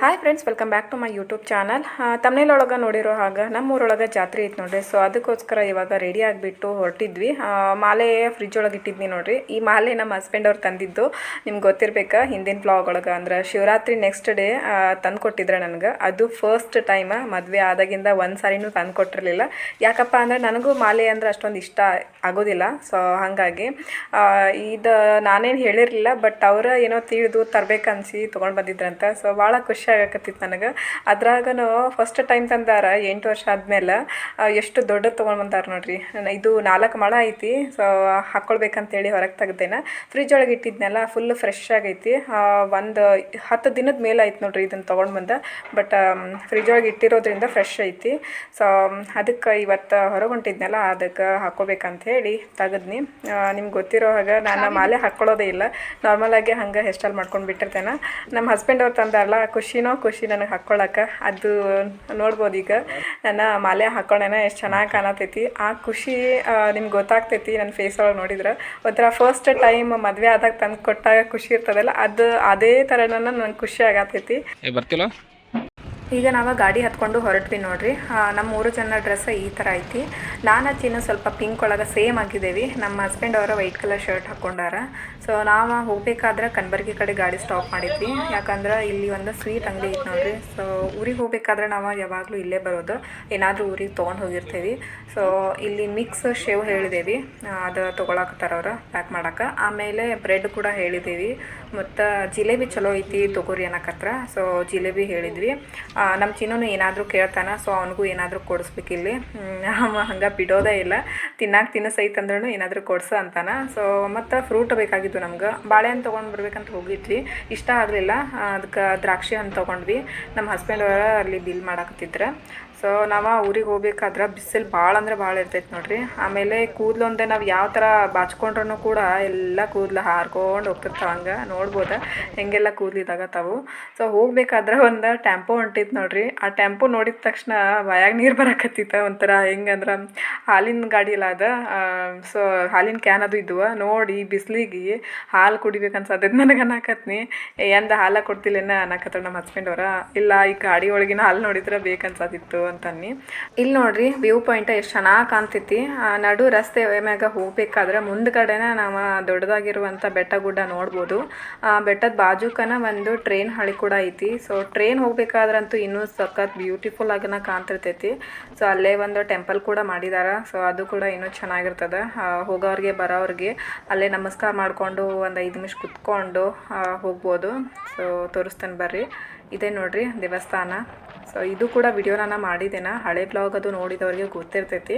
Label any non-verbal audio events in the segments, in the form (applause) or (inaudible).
Hi friends welcome back to my YouTube channel ತಮ್ಮನೇಲೊಳಗೆ ನೋಡಿರೋ ಹಾಗೆ ನಮ್ಮ ಊರೊಳಗೆ ಜಾತ್ರೆ ಐತೆ ನೋಡ್ರಿ. ಸೊ ಅದಕ್ಕೋಸ್ಕರ ಇವಾಗ ರೆಡಿ ಆಗಿಬಿಟ್ಟು ಹೊರಟಿದ್ವಿ. ಮಾಲೆ ಫ್ರಿಜ್ ಒಳಗೆ ಇಟ್ಟಿದ್ವಿ ನೋಡ್ರಿ. ಈ ಮಾಲೆ ನಮ್ಮ ಹಸ್ಬೆಂಡ್ ಅವ್ರು ತಂದಿದ್ದು. ನಿಮ್ಗೆ ಗೊತ್ತಿರ್ಬೇಕಾ, ಹಿಂದಿನ ಬ್ಲಾಗ್ ಒಳಗೆ ಅಂದ್ರೆ ಶಿವರಾತ್ರಿ ನೆಕ್ಸ್ಟ್ ಡೇ ತಂದು ಕೊಟ್ಟಿದ್ರೆ ನನಗೆ. ಅದು ಫಸ್ಟ್ ಟೈಮ್ ಮದುವೆ ಆದಾಗಿಂದ ಒಂದು ಸಾರಿನೂ ತಂದು ಕೊಟ್ಟಿರಲಿಲ್ಲ ಯಾಕಪ್ಪ ಅಂದ್ರೆ ನನಗೂ ಮಾಲೆ ಅಂದ್ರೆ ಅಷ್ಟೊಂದು ಇಷ್ಟ ಆಗೋದಿಲ್ಲ. ಸೊ ಹಾಗಾಗಿ ಇದು ನಾನೇನು ಹೇಳಿರಲಿಲ್ಲ ಬಟ್ ಅವರ ಏನೋ ತಿಳಿದು ತರಬೇಕನ್ಸಿ ತೊಗೊಂಡು ಬಂದಿದ್ರಂತ. ಸೊ ಭಾಳ ಖುಷಿ ಆಗಕತ್ತಿತ್ತು ನನಗೆ. ಅದ್ರಾಗನು ಫಸ್ಟ್ ಟೈಮ್ ತಂದಾರ ಎಂಟು ವರ್ಷ ಆದ್ಮೇಲೆ ಎಷ್ಟು ದೊಡ್ಡದು ತೊಗೊಂಡು ಬಂದಾರ ನೋಡ್ರಿ. ಇದು ನಾಲ್ಕು ಮೊಳ ಐತಿ ಸೊ ಹಾಕ್ಕೊಳ್ಬೇಕಂತೇಳಿ ಹೊರಗೆ ತೆಗ್ದೇನ. ಫ್ರಿಜ್ ಒಳಗೆ ಇಟ್ಟಿದ್ನೆಲ್ಲ ಫುಲ್ ಫ್ರೆಶ್ ಆಗೈತಿ. ಒಂದು ಹತ್ತು ದಿನದ ಮೇಲೆ ಆಯ್ತು ನೋಡ್ರಿ ಇದನ್ನು ತೊಗೊಂಡು ಬಂದ. ಬಟ್ ಫ್ರಿಜ್ ಒಳಗೆ ಇಟ್ಟಿರೋದ್ರಿಂದ ಫ್ರೆಶ್ ಐತಿ. ಸೊ ಅದಕ್ಕೆ ಇವತ್ತು ಹೊರಗೆ ಹೊಂಟಿದ್ನಲ್ಲ ಅದಕ್ಕೆ ಹಾಕ್ಕೋಬೇಕಂತ ಹೇಳಿ ತೆಗದ್ನಿ ನಿಮ್ಗೆ ಗೊತ್ತಿರೋ ಹಾಗೆ ನಾನು ಮಾಲೆ ಹಾಕ್ಕೊಳ್ಳೋದೇ ಇಲ್ಲ. ನಾರ್ಮಲಾಗಿ ಹಂಗೆ ಹೇರ್ ಸ್ಟೈಲ್ ಮಾಡ್ಕೊಂಡು ಬಿಟ್ಟಿರ್ತೇನೆ. ನಮ್ಮ ಹಸ್ಬೆಂಡ್ ಅವ್ರು ತಂದಾರಲ್ಲ ಖುಷಿನೋ ಖುಷಿ ನನಗೆ ಹಾಕ್ಕೊಳ್ಳೋಕೆ ಅದು ನೋಡ್ಬೋದು ಈಗ. ನನ್ನ ಮಾಲೆ ಹಾಕ್ಕೊಂಡೇನ ಎಷ್ಟು ಚೆನ್ನಾಗಿ ಕಾಣತೈತಿ. ಆ ಖುಷಿ ನಿಮ್ಗೆ ಗೊತ್ತಾಗ್ತೈತಿ ನನ್ನ ಫೇಸ್ ಒಳಗೆ ನೋಡಿದ್ರೆ. ಒಂಥರ ಫಸ್ಟ್ ಟೈಮ್ ಮದುವೆ ಆದಾಗ ತಂದು ಕೊಟ್ಟಾಗ ಖುಷಿ ಇರ್ತದಲ್ಲ ಅದು ಅದೇ ಥರನ ನಂಗೆ ಖುಷಿ ಆಗತೈತಿ. ಬರ್ತಿಲ್ಲ ಈಗ ನಾವು ಗಾಡಿ ಹತ್ಕೊಂಡು ಹೊರಟ್ವಿ ನೋಡ್ರಿ. ನಮ್ಮ ಮೂರು ಜನ ಡ್ರೆಸ್ ಈ ಥರ ಐತಿ. ನಾನು ಚಿನ್ನ ಸ್ವಲ್ಪ ಪಿಂಕ್ ಒಳಗೆ ಸೇಮ್ ಆಗಿದ್ದೇವೆ. ನಮ್ಮ ಹಸ್ಬೆಂಡ್ ಅವರ ವೈಟ್ ಕಲರ್ ಶರ್ಟ್ ಹಾಕ್ಕೊಂಡಾರ ಸೊ ನಾವು ಹೋಗ್ಬೇಕಾದ್ರೆ ಕನ್ಬರ್ಗಿ ಕಡೆ ಗಾಡಿ ಸ್ಟಾಪ್ ಮಾಡಿದ್ವಿ. ಯಾಕಂದ್ರೆ ಇಲ್ಲಿ ಒಂದು ಸ್ವೀಟ್ ಅಂಗಡಿ ಐತೆ ನೋಡ್ರಿ. ಸೊ ಊರಿಗೆ ಹೋಗ್ಬೇಕಾದ್ರೆ ನಾವು ಯಾವಾಗಲೂ ಇಲ್ಲೇ ಬರೋದು. ಏನಾದರೂ ಊರಿಗೆ ತೊಗೊಂಡು ಹೋಗಿರ್ತೀವಿ. ಸೊ ಇಲ್ಲಿ ಮಿಕ್ಸ್ ಶೇವ್ ಹೇಳಿದೇವಿ. ಆ, ಅದು ಅವ್ರು ಪ್ಯಾಕ್ ಮಾಡೋಕೆ. ಆಮೇಲೆ ಬ್ರೆಡ್ ಕೂಡ ಹೇಳಿದ್ದೀವಿ ಮತ್ತು ಜಿಲೇಬಿ ಚಲೋ ಐತಿ ತೊಗೋರಿ ಅನ್ನೋಕತ್ರ. ಸೊ ಜಿಲೇಬಿ ಹೇಳಿದ್ವಿ. ನಮ್ಮ ಚಿನ್ನೂ ಏನಾದರೂ ಕೇಳ್ತಾನ. ಸೊ ಅವನಿಗೂ ಏನಾದರೂ ಕೊಡಿಸ್ಬೇಕಿಲ್ಲಿ ಹಂಗೆ ಬಿಡೋದೇ ಇಲ್ಲ. ತಿನ್ನಾಕ ತಿನ್ನಿಸೈತಂದ್ರೂ ಏನಾದರೂ ಕೊಡಿಸು ಅಂತಾನೆ. ಸೊ ಮತ್ತು ಫ್ರೂಟ್ ಬೇಕಾಗಿತ್ತು ನಮ್ಗೆ. ಬಾಳೆಹಣ್ಣು ತೊಗೊಂಡು ಬರ್ಬೇಕಂತ ಹೋಗಿದ್ವಿ. ಇಷ್ಟ ಆಗಲಿಲ್ಲ. ಅದಕ್ಕೆ ದ್ರಾಕ್ಷಿ ಹಣ್ಣು ತೊಗೊಂಡ್ವಿ. ನಮ್ಮ ಹಸ್ಬೆಂಡ್ ಅವರ ಅಲ್ಲಿ ಬಿಲ್ ಮಾಡಾಕತ್ತಿದ್ರು. ಸೊ ನಾವು ಊರಿಗೆ ಹೋಗ್ಬೇಕಾದ್ರೆ ಬಿಸಿಲು ಭಾಳ ಅಂದ್ರೆ ಭಾಳ ಇರ್ತೈತೆ ನೋಡ್ರಿ. ಆಮೇಲೆ ಕೂದಲು ಒಂದೇ ನಾವು ಯಾವ ಥರ ಬಾಚ್ಕೊಂಡ್ರೂ ಕೂಡ ಎಲ್ಲ ಕೂದಲು ಹಾರ್ಕೊಂಡು ಹೋಗ್ತಿರ್ತಾವೆ ಹಂಗೆ. ನೋಡ್ಬೋದ ಹೆಂಗೆಲ್ಲ ಕೂದಲಿದಾಗ ತಾವು ಸೊ ಹೋಗ್ಬೇಕಾದ್ರೆ ಒಂದು ಟೆಂಪೋ ಹೊಂಟಿತ್ತು ನೋಡ್ರಿ. ಆ ಟೆಂಪೋ ನೋಡಿದ ತಕ್ಷಣ ಬಾಯಾಗ ನೀರು ಬರಕತ್ತಿತ್ತ ಒಂಥರ ಹೆಂಗಂದ್ರೆ ಹಾಲಿನ ಗಾಡಿ ಇಲ್ಲ ಅದ. ಸೊ ಹಾಲಿನ ಕ್ಯಾನ್ ಅದು ಇದ್ವು. ನೋಡಿ ಬಿಸಿಲಿಗೆ ಹಾಲು ಕುಡಿಬೇಕನ್ಸದ ನನಗೆ ಅನ್ನಕತ್ನಿ. ಎಂದ ಹಾಲ ಕೊಡ್ತಿಲ್ಲೇನ ಅನ್ನಕತ್ತಾರ ನಮ್ಮ ಹಸ್ಬೆಂಡ್ ಅವರ. ಇಲ್ಲ, ಈ ಗಾಡಿ ಒಳಗಿನ ಹಾಲು ನೋಡಿದ್ರೆ ಬೇಕನ್ಸದಿತ್ತು ಅಂತನ್ನಿ. ಇಲ್ಲಿ ನೋಡ್ರಿ ವ್ಯೂ ಪಾಯಿಂಟ್ ಎಷ್ಟು ಚೆನ್ನಾಗಿ ಕಾಣ್ತೈತಿ. ನಡು ರಸ್ತೆ ಮ್ಯಾಗ ಹೋಗ್ಬೇಕಾದ್ರೆ ಮುಂದ್ಗಡೆನ ನಾವು ದೊಡ್ಡದಾಗಿರುವಂಥ ಬೆಟ್ಟ ಗುಡ್ಡ ನೋಡ್ಬೋದು. ಆ ಬೆಟ್ಟದ ಬಾಜುಕನ ಒಂದು ಟ್ರೈನ್ ಹಳಿ ಕೂಡ ಐತಿ. ಸೊ ಟ್ರೈನ್ ಹೋಗ್ಬೇಕಾದ್ರಂತೂ ಇನ್ನೂ ಸಖತ್ ಬ್ಯೂಟಿಫುಲ್ ಆಗಿನ ಕಾಣ್ತಿರ್ತೈತಿ. ಸೊ ಅಲ್ಲೇ ಒಂದು ಟೆಂಪಲ್ ಕೂಡ ಮಾಡಿದಾರ. ಸೊ ಅದು ಕೂಡ ಇನ್ನೂ ಚೆನ್ನಾಗಿರ್ತದೆ. ಹೋಗೋರಿಗೆ, ಬರೋರಿಗೆ ಅಲ್ಲೇ ನಮಸ್ಕಾರ ಮಾಡಿಕೊಂಡು ಒಂದು ಐದು ನಿಮಿಷ ಕುತ್ಕೊಂಡು ಹೋಗ್ಬೋದು. ಸೊ ತೋರಿಸ್ತೇನೆ ಬರ್ರಿ. ಇದೇ ನೋಡ್ರಿ ದೇವಸ್ಥಾನ. ಸೊ ಇದು ಕೂಡ ವಿಡಿಯೋ ನಾನು ಮಾಡಿದ್ದೇನೆ? ಹಳೆ ಬ್ಲಾಗ್ ಅದು ನೋಡಿದವರಿಗೆ ಗೊತ್ತಿರ್ತೈತಿ.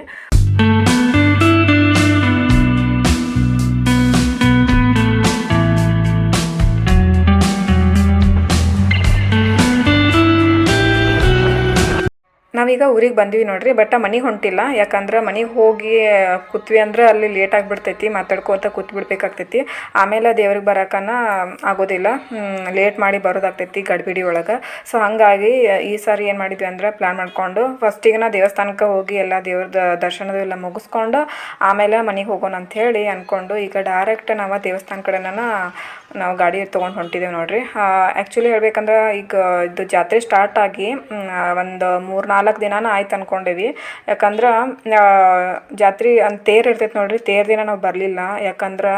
ನಾವೀಗ ಊರಿಗೆ ಬಂದ್ವಿ ನೋಡ್ರಿ ಬಟ್ ಮನೆಗೆ ಹೊಂಟಿಲ್ಲ. ಯಾಕಂದ್ರೆ ಮನೆಗೆ ಹೋಗಿ ಕೂತ್ವಿ ಅಂದ್ರೆ ಅಲ್ಲಿ ಲೇಟ್ ಆಗಿಬಿಡ್ತೈತಿ, ಮಾತಾಡ್ಕೋತ ಕೂತ್ಬಿಡ್ಬೇಕಾಗ್ತೈತಿ. ಆಮೇಲೆ ದೇವ್ರಿಗೆ ಬರೋಕನ ಆಗೋದಿಲ್ಲ. ಲೇಟ್ ಮಾಡಿ ಬರೋದಾಗ್ತೈತಿ ಗಡ್ಬಿಡಿ ಒಳಗೆ. ಸೊ ಹಾಗಾಗಿ ಈ ಸಾರಿ ಏನು ಮಾಡಿದ್ವಿ ಅಂದ್ರೆ ಪ್ಲ್ಯಾನ್ ಮಾಡಿಕೊಂಡು ಫಸ್ಟಿಗೆ ನಾ ದೇವಸ್ಥಾನಕ್ಕೆ ಹೋಗಿ ಎಲ್ಲ ದೇವ್ರದ ದರ್ಶನದ ಎಲ್ಲ ಮುಗಿಸ್ಕೊಂಡು ಆಮೇಲೆ ಮನೆಗೆ ಹೋಗೋಣ ಅಂತ ಹೇಳಿ ಅಂದ್ಕೊಂಡು ಈಗ ಡೈರೆಕ್ಟ್ ನಾವು ದೇವಸ್ಥಾನ ಕಡೆನ ನಾವು ಗಾಡಿ ತೊಗೊಂಡು ಹೊಂಟಿದ್ದೇವೆ ನೋಡ್ರಿ. ಆ್ಯಕ್ಚುಲಿ ಹೇಳ್ಬೇಕಂದ್ರೆ ಈಗ ಇದು ಜಾತ್ರೆ ಸ್ಟಾರ್ಟ್ ಆಗಿ ಒಂದು ಮೂರು ನಾಲ್ಕು ದಿನಾನ ಆಯ್ತು ಅನ್ಕೊಂಡೇವಿ. ಯಾಕಂದ್ರೆ ಜಾತ್ರೆ ಅಂತ ತೇರು ಇರ್ತೈತೆ ನೋಡ್ರಿ, ತೇರು ದಿನ ನಾವು ಬರಲಿಲ್ಲ. ಯಾಕಂದ್ರೆ,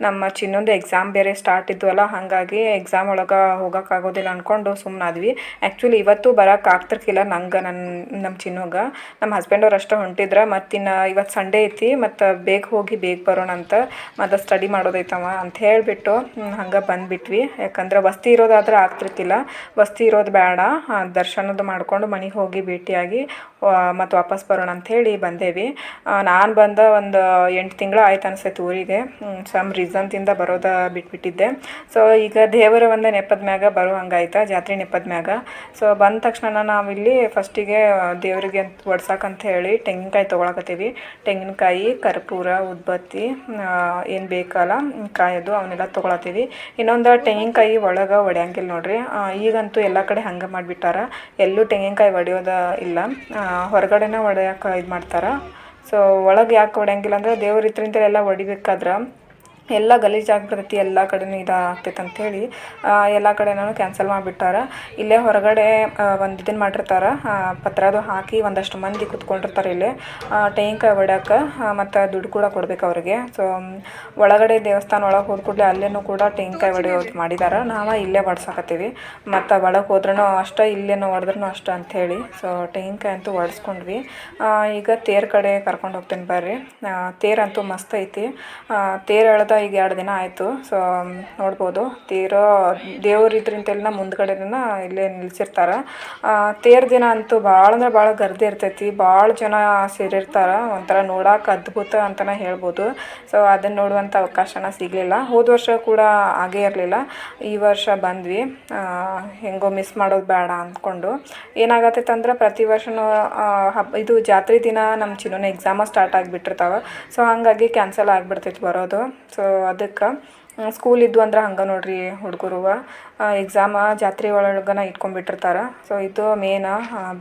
ನಮ್ಮ ಚಿನ್ನೊಂದು ಎಕ್ಸಾಮ್ ಬೇರೆ ಸ್ಟಾರ್ಟ್ ಇದ್ವಲ್ಲ ಹಾಗಾಗಿ ಎಕ್ಸಾಮ್ ಒಳಗೆ ಹೋಗೋಕ್ಕಾಗೋದಿಲ್ಲ ಅಂದ್ಕೊಂಡು ಸುಮ್ಮನಾದ್ವಿ ಆ್ಯಕ್ಚುಲಿ ಇವತ್ತು ಬರೋಕೆ ಆಗ್ತಿರ್ಕಿಲ್ಲ ನಂಗೆ ನನ್ನ ನಮ್ಮ ಚಿನ್ನೋಗ. ನಮ್ಮ ಹಸ್ಬೆಂಡ್ ಅವ್ರು ಅಷ್ಟೇ ಹೊಂಟಿದ್ರೆ ಮತ್ತಿನ್ನು ಇವತ್ತು ಸಂಡೇ ಐತಿ, ಮತ್ತು ಬೇಗ ಹೋಗಿ ಬೇಗ ಬರೋಣ ಅಂತ ಮತ್ತು ಸ್ಟಡಿ ಮಾಡೋದೈತವ ಅಂತ ಹೇಳಿಬಿಟ್ಟು ಹಂಗೆ ಬಂದುಬಿಟ್ವಿ. ಯಾಕಂದ್ರೆ, ವಸ್ತಿ ಇರೋದಾದ್ರೆ ಆಗ್ತಿರ್ತಿಲ್ಲ ವಸ್ತಿ ಇರೋದು ಬೇಡ ದರ್ಶನದ ಮಾಡ್ಕೊಂಡು ಮನೆಗೆ ಹೋಗಿ ಹಾಗೆ ಮತ್ತು ವಾಪಸ್ ಬರೋಣ ಅಂಥೇಳಿ ಬಂದೇವಿ. ನಾನು ಬಂದ ಒಂದು ಎಂಟು ತಿಂಗಳು ಆಯ್ತು ಅನ್ಸೈತೆ ಊರಿಗೆ. ಸಮ್ ರೀಸನ್ತಿಂದ ಬರೋದ ಬಿಟ್ಬಿಟ್ಟಿದ್ದೆ. ಸೊ ಈಗ ದೇವರ ಒಂದು ನೆಪದ ಮ್ಯಾಗ ಬರೋ ಹಂಗಾಯ್ತು, ಜಾತ್ರೆ ನೆಪದ ಮ್ಯಾಗ. ಸೊ ಬಂದ ತಕ್ಷಣ ನಾವಿಲ್ಲಿ ಫಸ್ಟಿಗೆ ದೇವರಿಗೆ ಒಡ್ಸಕ್ಕಂತ ಹೇಳಿ ತೆಂಗಿನಕಾಯಿ ತೊಗೊಳಕತ್ತೀವಿ. ತೆಂಗಿನಕಾಯಿ, ಕರ್ಪೂರ, ಉದ್ಬತ್ತಿ ಏನು ಬೇಕಲ್ಲ, ಕಾಯೋದು ಅವನ್ನೆಲ್ಲ ತೊಗೊಳತ್ತೀವಿ. ಇನ್ನೊಂದು ತೆಂಗಿನಕಾಯಿ ಒಳಗೆ ಒಡೆಯಂಗಿಲ್ಲ ನೋಡ್ರಿ. ಈಗಂತೂ ಎಲ್ಲ ಕಡೆ ಹಂಗೆ ಮಾಡಿಬಿಟ್ಟಾರ. ಎಲ್ಲೂ ತೆಂಗಿನಕಾಯಿ ಒಡೆಯೋದ ಇಲ್ಲ. ಹೊರಗಡೆನೇ ಹೊಡೆಯೋಕೆ ಇದು ಮಾಡ್ತಾರೆ ಸೊ ಒಳಗೆ ಯಾಕೆ ಹೊಡೆಯಂಗಿಲ್ಲ ಅಂದ್ರೆ ದೇವ್ರ ಇದ್ರಿಂದ ಎಲ್ಲ ಹೊಡಿಬೇಕಾದ್ರೆ ಎಲ್ಲ ಗಲೀಜು ಆಗಿಬಿಡ್ತೈತಿ ಎಲ್ಲ ಕಡೆನೂ ಇದು ಆಗ್ತೈತೆ ಅಂಥೇಳಿ ಎಲ್ಲ ಕಡೆನೂ ಕ್ಯಾನ್ಸಲ್ ಮಾಡಿಬಿಟ್ಟಾರ. ಇಲ್ಲೇ ಹೊರಗಡೆ ಒಂದು ಇದನ್ನು ಮಾಡಿರ್ತಾರೆ ಪತ್ರದು ಹಾಕಿ ಒಂದಷ್ಟು ಮಂದಿ ಕುತ್ಕೊಂಡಿರ್ತಾರೆ ಇಲ್ಲೇ. ತೆಂಗಿನಕಾಯಿ ಹೊಡ್ಯಾಕ ಮತ್ತು ದುಡ್ಡು ಕೂಡ ಕೊಡ್ಬೇಕು ಅವ್ರಿಗೆ. ಸೊ ಒಳಗಡೆ ದೇವಸ್ಥಾನ ಒಳಗೆ ಹೋದ ಕೂಡಲೇ ಅಲ್ಲೇನೂ ಕೂಡ ತೆಂಗಿನಕಾಯಿ ಹೊಡೆಯೋದು ಮಾಡಿದ್ದಾರೆ ನಾವು ಇಲ್ಲೇ ಒಡ್ಸಾಕತ್ತೀವಿ. ಮತ್ತು ಒಳಗೆ ಹೋದ್ರೂ ಅಷ್ಟೇ ಇಲ್ಲೇನೋ ಹೊಡೆದ್ರೂ ಅಷ್ಟೇ ಅಂಥೇಳಿ ಸೊ ತೆಂಗಿನಕಾಯಿ ಅಂತೂ ಹೊಡ್ಸ್ಕೊಂಡ್ವಿ ಆ, ಈಗ ತೇರು ಕಡೆ ಕರ್ಕೊಂಡು ಹೋಗ್ತೀನಿ ಬರ್ರಿ. ತೇರಂತೂ ಮಸ್ತ್ ಐತಿ. ತೇರು ಎಳ್ದ ಈಗ ಎರಡು ದಿನ ಆಯಿತು ಸೊ ನೋಡ್ಬೋದು. ತೇರು ದೇವ್ರು ಇದ್ರಿಂತೆಲ್ಲ ಮುಂದ್ಗಡೆನ ಇಲ್ಲೇ ನಿಲ್ಸಿರ್ತಾರೆ. ತೇರ್ ದಿನ ಅಂತೂ ಭಾಳ ಅಂದ್ರೆ ಭಾಳ ಗರ್ದಿ ಇರ್ತೈತಿ ಭಾಳ ಜನ ಸೇರಿರ್ತಾರೆ, ಒಂಥರ ನೋಡಕ್ಕೆ ಅದ್ಭುತ ಅಂತಲೇ ಹೇಳ್ಬೋದು. ಸೊ ಅದನ್ನು ನೋಡುವಂಥ ಅವಕಾಶನ ಸಿಗಲಿಲ್ಲ. ಹೋದ ವರ್ಷ ಕೂಡ ಆಗೇ ಇರಲಿಲ್ಲ. ಈ ವರ್ಷ ಬಂದ್ವಿ. ಹೆಂಗೋ ಮಿಸ್ ಮಾಡೋದು ಬೇಡ ಅಂದ್ಕೊಂಡು ಏನಾಗತ್ತೈತೆ ಅಂದ್ರೆ ಪ್ರತಿ ವರ್ಷನೂ ಹಬ್ಬ ಇದು ಜಾತ್ರೆ ದಿನ ನಮ್ಮ ಚಿನ್ನೋನ ಎಕ್ಸಾಮ ಸ್ಟಾರ್ಟ್ ಆಗಿಬಿಟ್ಟಿರ್ತಾವೆ. ಸೊ ಹಾಗಾಗಿ ಕ್ಯಾನ್ಸಲ್ ಆಗಿಬಿಡ್ತೈತಿ ಬರೋದು. ಸೊ ಅದಕ್ಕೆ ಸ್ಕೂಲ್ ಇದ್ದು ಅಂದ್ರೆ ಹಂಗೆ ನೋಡ್ರಿ ಹುಡುಗರು ಎಕ್ಸಾಮ ಜಾತ್ರೆ ಒಳಗನ ಇಟ್ಕೊಂಡ್ಬಿಟ್ಟಿರ್ತಾರೆ. ಸೊ ಇದು ಮೇನ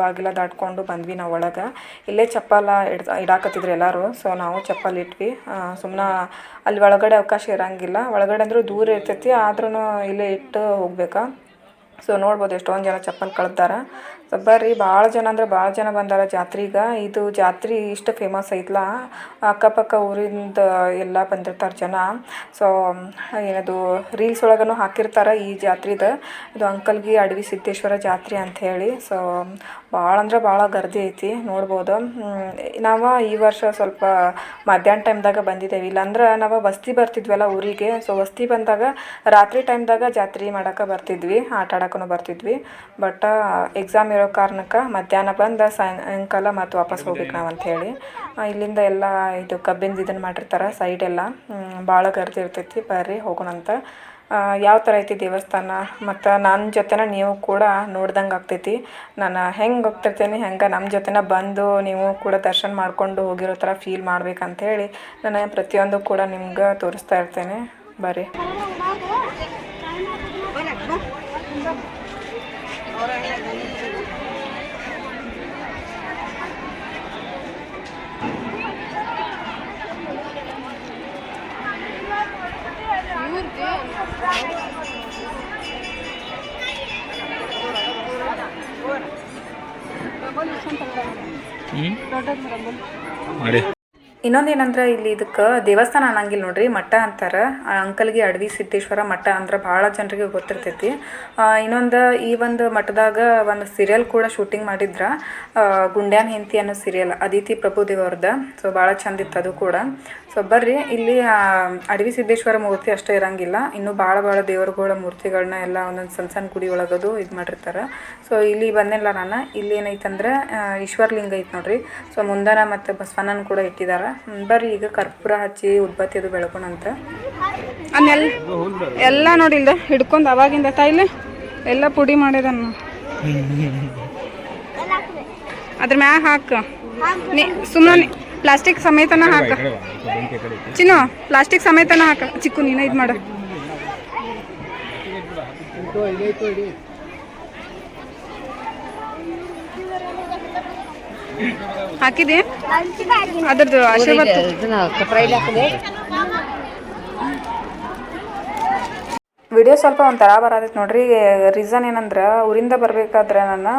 ಬಾಗಿಲ ದಾಟ್ಕೊಂಡು ಬಂದ್ವಿ ನಾವು ಒಳಗೆ. ಇಲ್ಲೇ ಚಪ್ಪಲ ಇಡ್, ಇಡಾಕತ್ತಿದ್ರು ಎಲ್ಲರೂ. ಸೊ ನಾವು ಚಪ್ಪಲ್ ಇಟ್ವಿ. ಸುಮ್ಮನೆ ಅಲ್ಲಿ ಒಳಗಡೆ ಅವಕಾಶ ಇರೋಂಗಿಲ್ಲ. ಒಳಗಡೆ ಅಂದ್ರೆ ದೂರ ಇರ್ತೈತಿ ಆದ್ರೂ ಇಲ್ಲೇ ಇಟ್ಟು ಹೋಗ್ಬೇಕು. ಸೊ ನೋಡ್ಬೋದು ಎಷ್ಟೊಂದು ಜನ ಚಪ್ಪಲ್ ಕಳ್ದಾರ. ಬರ್ರಿ, ಭಾಳ ಜನ ಅಂದ್ರೆ ಭಾಳ ಜನ ಬಂದಾರ ಜಾತ್ರೆಗೆ. ಇದು ಜಾತ್ರೆ ಇಷ್ಟು ಫೇಮಸ್ ಐತ್ಲ. ಅಕ್ಕಪಕ್ಕ ಊರಿಂದ ಎಲ್ಲ ಬಂದಿರ್ತಾರೆ ಜನ. ಸೊ ಏನದು ರೀಲ್ಸ್ ಒಳಗನು ಹಾಕಿರ್ತಾರೆ ಈ ಜಾತ್ರೆದು. ಇದು ಅಂಕಲ್ಗಿ ಅಡವಿ ಸಿದ್ದೇಶ್ವರ ಜಾತ್ರೆ ಅಂತ ಹೇಳಿ. ಸೊ ಭಾಳ ಅಂದ್ರೆ ಭಾಳ ಗರ್ದಿ ಐತಿ, ನೋಡ್ಬೋದು. ನಾವು ಈ ವರ್ಷ ಸ್ವಲ್ಪ ಮಧ್ಯಾಹ್ನ ಟೈಮ್ದಾಗ ಬಂದಿದ್ದೇವೆ ಇಲ್ಲಾಂದ್ರೆ ನಾವು ವಸ್ತಿ ಬರ್ತಿದ್ವಲ್ಲ ಊರಿಗೆ. ಸೊ ವಸ್ತಿ ಬಂದಾಗ ರಾತ್ರಿ ಟೈಮ್ದಾಗ ಜಾತ್ರೆ ಮಾಡಕ್ಕೆ ಬರ್ತಿದ್ವಿ, ಆಟ ಆಡಕ್ಕೂ ಬರ್ತಿದ್ವಿ. ಬಟ್ ಎಕ್ಸಾಮ್ ಇರೋ ಕಾರಣಕ್ಕೆ ಮಧ್ಯಾಹ್ನ ಬಂದು ಸಾಯಂಕಾಲ ಮತ್ತು ವಾಪಸ್ ಹೋಗ್ಬೇಕು ನಾವು ಅಂಥೇಳಿ ಇಲ್ಲಿಂದ ಎಲ್ಲ ಇದು ಕಬ್ಬಿಂದು ಇದನ್ನು ಮಾಡಿರ್ತಾರೆ ಸೈಡೆಲ್ಲ ಭಾಳ ಗರ್ದಿ ಇರ್ತೈತಿ, ಬರ್ರಿ ಹೋಗೋಣಂತ ಯಾವ ಥರ ಐತಿ ದೇವಸ್ಥಾನ? ಮತ್ತು ನನ್ನ ಜೊತೆನ ನೀವು ಕೂಡ ನೋಡ್ದಂಗೆ ಆಗ್ತೈತಿ. ನಾನು ಹೆಂಗೆ ಹೋಗ್ತಿರ್ತೇನೆ, ಹೆಂಗೆ ನಮ್ಮ ಜೊತೆನ ಬಂದು ನೀವು ಕೂಡ ದರ್ಶನ ಮಾಡಿಕೊಂಡು ಹೋಗಿರೋ ಥರ ಫೀಲ್ ಮಾಡ್ಬೇಕಂತೇಳಿ ನಾನು ಪ್ರತಿಯೊಂದು ಕೂಡ ನಿಮ್ಗೆ ತೋರಿಸ್ತಾ ಇರ್ತೇನೆ. ಬರ್ರಿ. ಮಾಡಿ. ಇನ್ನೊಂದೇನಂದ್ರೆ ಇಲ್ಲಿ ಇದಕ್ಕೆ ದೇವಸ್ಥಾನ ಅನ್ನಂಗಿಲ್ಲ ನೋಡ್ರಿ, ಮಠ ಅಂತಾರೆ. ಅಂಕಲ್ಗೆ ಅಡವಿ ಸಿದ್ದೇಶ್ವರ ಮಠ ಅಂದ್ರೆ ಭಾಳ ಜನರಿಗೆ ಗೊತ್ತಿರ್ತೈತಿ. ಇನ್ನೊಂದು ಈ ಒಂದು ಮಠದಾಗ ಒಂದು ಸೀರಿಯಲ್ ಕೂಡ ಶೂಟಿಂಗ್ ಮಾಡಿದ್ರ. ಗುಂಡ್ಯಾನ್ ಹೆಂತಿ ಅನ್ನೋ ಸೀರಿಯಲ್ ಅದಿತಿ ಪ್ರಭುದೇವ್ ಅವ್ರದ್ದು ಸೊ ಭಾಳ ಚಂದ ಇತ್ತು ಅದು ಕೂಡ. ಸೊ ಬರ್ರಿ ಇಲ್ಲಿ ಅಡವಿ ಸಿದ್ದೇಶ್ವರ ಮೂರ್ತಿ ಅಷ್ಟೇ ಇರಂಗಿಲ್ಲ. ಇನ್ನೂ ಭಾಳ ಭಾಳ ದೇವರುಗಳ ಮೂರ್ತಿಗಳನ್ನ ಎಲ್ಲ ಒಂದೊಂದು ಸಣ್ಣ ಸಣ್ಣ ಗುಡಿ ಒಳಗದು ಇದು ಮಾಡಿರ್ತಾರೆ. ಸೊ ಇಲ್ಲಿ ಬಂದಿಲ್ಲ ನಾನು. ಇಲ್ಲಿ ಏನೈತಂದ್ರೆ ಈಶ್ವರ ಲಿಂಗ ಐತೆ ನೋಡ್ರಿ. ಸೊ ಮುಂದನ ಮತ್ತು ಬಸವಣ್ಣನ ಕೂಡ ಇಟ್ಟಿದ್ದಾರೆ ಬರ್ರಿ ಈಗ ಕರ್ಪೂರ ಹಚ್ಚಿ ಉದ್ಬತ್ತಿ ಅದು ಬೆಳ್ಕೊಳಂತ ಅನ್ನೆಲ್ಲ ಎಲ್ಲ ನೋಡಿಲ್ದ ಹಿಡ್ಕೊಂಡು ಅವಾಗಿಂದ ತಾಯಿಲೆ ಎಲ್ಲ ಪುಡಿ ಮಾಡಿದನ್ನು ಅದ್ರ ಮ್ಯಾಗ ಹಾಕ. ನೀ ಸುಮ್ಮನೆ ಪ್ಲಾಸ್ಟಿಕ್ ಸಮೇತನ ಹಾಕ. ಚಿನ್ನು ಪ್ಲಾಸ್ಟಿಕ್ ಸಮೇತನ ಹಾಕ. ಚಿಕ್ಕು ನೀನು ಇದು ಮಾಡು. ಹಾಕಿದೆ ಅದ್ರದ್ದು ಆಶೀರ್ವಾದ ವಿಡಿಯೋ ಸ್ವಲ್ಪ ಒಂಥರ ಬರತೈತೆ ನೋಡಿರಿ. ರೀಸನ್ ಏನಂದ್ರೆ ಊರಿಂದ ಬರಬೇಕಾದ್ರೆ ನಾನು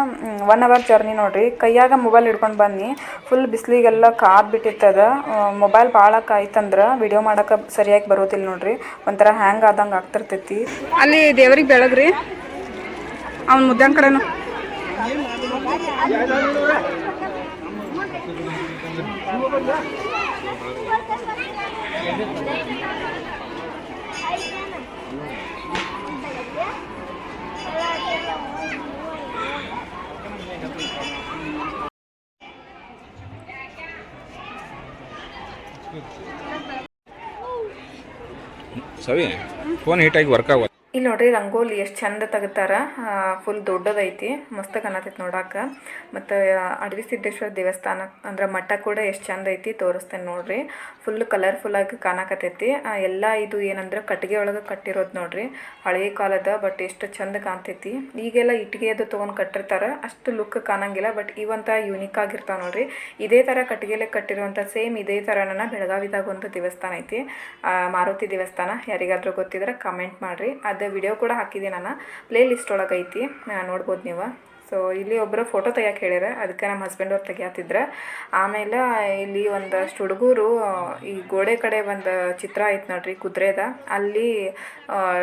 ಒನ್ ಅವರ್ ಜರ್ನಿ ನೋಡಿರಿ. ಕೈಯಾಗ ಮೊಬೈಲ್ ಹಿಡ್ಕೊಂಡು ಬನ್ನಿ. ಫುಲ್ ಬಿಸಿಲಿಗೆಲ್ಲ ಕಾದು ಬಿಟ್ಟಿತ್ತದ. ಮೊಬೈಲ್ ಭಾಳ ಕಾಯ್ತಂದ್ರೆ ವಿಡಿಯೋ ಮಾಡಕ್ಕೆ ಸರಿಯಾಗಿ ಬರೋದಿಲ್ಲ ನೋಡ್ರಿ. ಒಂಥರ ಹ್ಯಾಂಗ್ ಆದಂಗೆ ಆಗ್ತಿರ್ತೈತಿ. ಅಲ್ಲಿ ದೇವ್ರಿಗೆ ಬೆಳಗ್ರಿ. ಅವ್ನ ಮುದ್ದನ್ ಕಡೆನು. ಸವಿ ಫೋನ್ ಹೀಟಾಗಿ ವರ್ಕ್ ಆಗ ಇಲ್ಲಿ ನೋಡ್ರಿ ರಂಗೋಲಿ ಎಷ್ಟು ಚಂದ ತೆಗಿತಾರ. ಫುಲ್ ದೊಡ್ಡದೈತಿ. ಮಸ್ತ್ ಕಾಣತೈತಿ ನೋಡಾಕ. ಮತ್ತು ಅಡವಿ ಸಿದ್ದೇಶ್ವರ ದೇವಸ್ಥಾನ ಅಂದ್ರೆ ಮಠ ಕೂಡ ಎಷ್ಟು ಚಂದ ಐತಿ ತೋರಿಸ್ತೇನೆ ನೋಡ್ರಿ. ಫುಲ್ ಕಲರ್ಫುಲ್ ಆಗಿ ಕಾಣಕತೈತಿ ಎಲ್ಲ ಇದು ಏನಂದ್ರೆ ಕಟ್ಟಿಗೆ ಒಳಗೆ ಕಟ್ಟಿರೋದು ನೋಡ್ರಿ. ಹಳೆಯ ಕಾಲದ ಬಟ್ ಎಷ್ಟು ಚಂದ ಕಾಣ್ತೈತಿ. ಈಗೆಲ್ಲ ಇಟ್ಟಿಗೆ ಅದು ತೊಗೊಂಡು ಕಟ್ಟಿರ್ತಾರೆ. ಅಷ್ಟು ಲುಕ್ ಕಾಣಂಗಿಲ್ಲ ಬಟ್ ಇವಂತ ಯೂನಿಕ್ ಆಗಿರ್ತಾವ ನೋಡ್ರಿ. ಇದೇ ಥರ ಕಟ್ಟಿಗೆಲೆ ಕಟ್ಟಿರುವಂಥ ಸೇಮ್ ಇದೇ ಥರನ ಬೆಳಗಾವಿದಾಗ ಒಂದು ದೇವಸ್ಥಾನ ಐತಿ. ಮಾರುತಿ ದೇವಸ್ಥಾನ. ಯಾರಿಗಾದ್ರೂ ಗೊತ್ತಿದ್ರೆ ಕಮೆಂಟ್ ಮಾಡಿರಿ. ಅದು ವಿಡಿಯೋ ಕೂಡ ಹಾಕಿದ್ದೀನಿ ನಾನು. ಪ್ಲೇ ಲಿಸ್ಟ್ ಒಳಗೆ ಐತಿ. ನೋಡ್ಬೋದು ನೀವು. ಸೊ ಇಲ್ಲಿ ಒಬ್ಬರು ಫೋಟೋ ತೆಗಿಯಕ್ಕೆ ಹೇಳ್ಯಾರ ಅದಕ್ಕೆ ನಮ್ಮ ಹಸ್ಬೆಂಡ್ ಅವ್ರು ತೆಗಿಯತ್ತಿದ್ರೆ ಆಮೇಲೆ ಇಲ್ಲಿ ಒಂದಷ್ಟು ಹುಡುಗರು ಈ ಗೋಡೆ ಕಡೆ ಒಂದು ಚಿತ್ರ ಐತೆ ನೋಡ್ರಿ, ಕುದುರೆದ. ಅಲ್ಲಿ